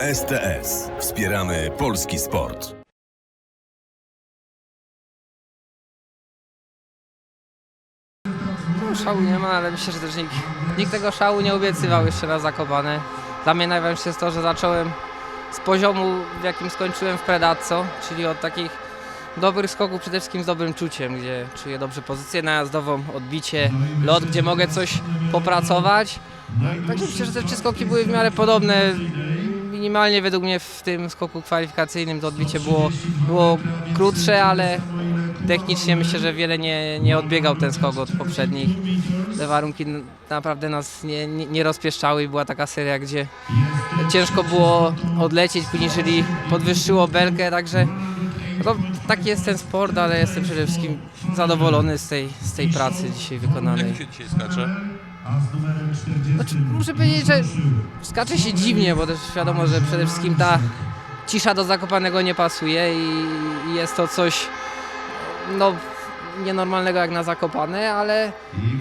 STS. Wspieramy polski sport. No, szału nie ma, ale myślę, że też nikt, nikt tego szału nie obiecywał jeszcze raz zakopane. Dla mnie najważniejsze jest to, że zacząłem z poziomu, w jakim skończyłem w Predazzo, czyli od takich dobrych skoków przede wszystkim z dobrym czuciem, gdzie czuję dobrze pozycję najazdową, odbicie, lot, gdzie mogę coś popracować. Także myślę, że te trzy skoki były w miarę podobne. Minimalnie według mnie w tym skoku kwalifikacyjnym to odbicie było, było krótsze, ale technicznie myślę, że wiele nie, nie odbiegał ten skok od poprzednich. Te warunki naprawdę nas nie, nie, nie rozpieszczały i była taka seria, gdzie ciężko było odlecieć, później podwyższyło belkę, także no, taki jest ten sport, ale jestem przede wszystkim zadowolony z tej, z tej pracy dzisiaj wykonanej. Jak się dzisiaj skacze? Znaczy, muszę powiedzieć, że skacze się dziwnie, bo też wiadomo, że przede wszystkim ta cisza do Zakopanego nie pasuje i, i jest to coś no, nienormalnego jak na Zakopane, ale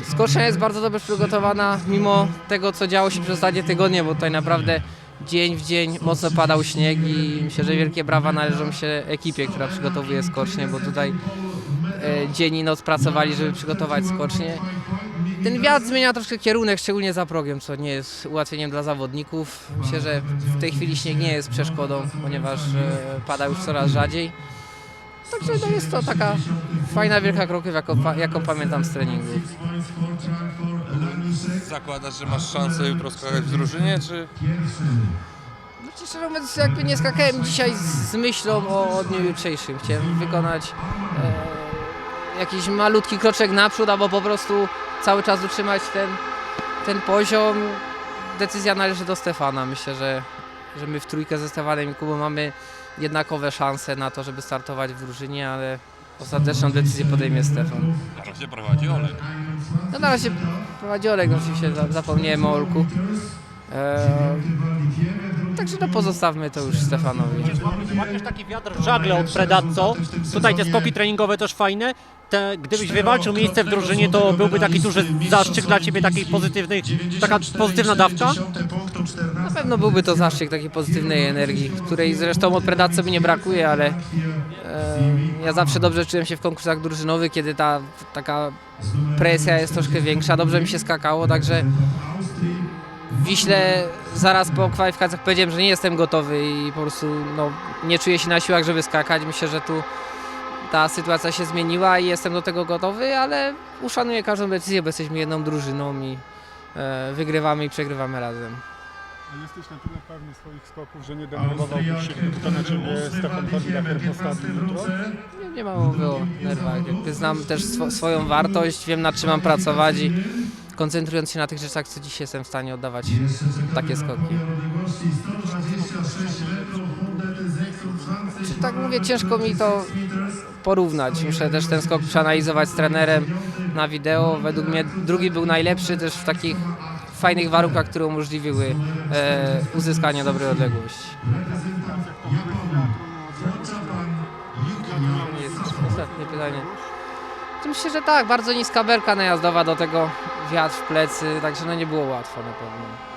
skocznia jest bardzo dobrze przygotowana mimo tego, co działo się przez ostatnie tygodnie, bo tutaj naprawdę dzień w dzień mocno padał śnieg i myślę, że wielkie brawa należą się ekipie, która przygotowuje skocznie, bo tutaj e, dzień i noc pracowali, żeby przygotować skocznie. Ten wiatr zmienia troszkę kierunek, szczególnie za progiem, co nie jest ułatwieniem dla zawodników. Myślę, że w tej chwili śnieg nie jest przeszkodą, ponieważ e, pada już coraz rzadziej. Także no jest to taka fajna wielka kroków, jaką, jaką pamiętam z treningu. Zakładasz, że masz szansę jutro skakać w drużynie, czy Znaczy, szczerze mówiąc, jakby nie skakałem dzisiaj z myślą o, o dniu jutrzejszym. Chciałem wykonać e, jakiś malutki kroczek naprzód, albo po prostu cały czas utrzymać ten, ten poziom. Decyzja należy do Stefana. Myślę, że, że my w trójkę ze Stefanem i Kubą mamy jednakowe szanse na to, żeby startować w drużynie, ale ostateczną decyzję podejmie Stefan. na razie prowadzi Olek? No na razie prowadzi Olek, no oczywiście za- zapomniałem o Olku. E, także no pozostawmy to już Stefanowi. Łapiesz taki wiatr w żagle od Predazzo. Tutaj te skoki treningowe też fajne. Te, gdybyś wywalczył miejsce w drużynie, to byłby taki duży zaszczyt dla Ciebie, takiej pozytywnej, taka pozytywna dawka? Na pewno byłby to zaszczyt takiej pozytywnej energii, której zresztą od Predacji mi nie brakuje, ale e, ja zawsze dobrze czułem się w konkursach drużynowych, kiedy ta taka presja jest troszkę większa. Dobrze mi się skakało, także Wiśle zaraz po kwalifikacjach powiedziałem, że nie jestem gotowy i po prostu no, nie czuję się na siłach, żeby skakać. Myślę, że tu ta sytuacja się zmieniła i jestem do tego gotowy, ale uszanuję każdą decyzję, bo jesteśmy jedną drużyną i e, wygrywamy i przegrywamy razem. A Jesteś na tyle pewny swoich skoków, że nie denerwowałbyś się, gdyby to na ciebie Stefan Korbilacher postawił jutro? Nie, nie ma mowy o nerwach. Jakby znam też swo, swoją wartość, wiem nad czym mam pracować i koncentrując się na tych rzeczach, co dziś jestem w stanie oddawać takie skoki. Czy tak mówię, ciężko mi to porównać. Muszę też ten skok przeanalizować z trenerem na wideo. Według mnie drugi był najlepszy też w takich fajnych warunkach, które umożliwiły e, uzyskanie dobrej odległości. Jest ostatnie pytanie. Myślę, że tak, bardzo niska berka najazdowa do tego wiatr w plecy, także no nie było łatwo na pewno.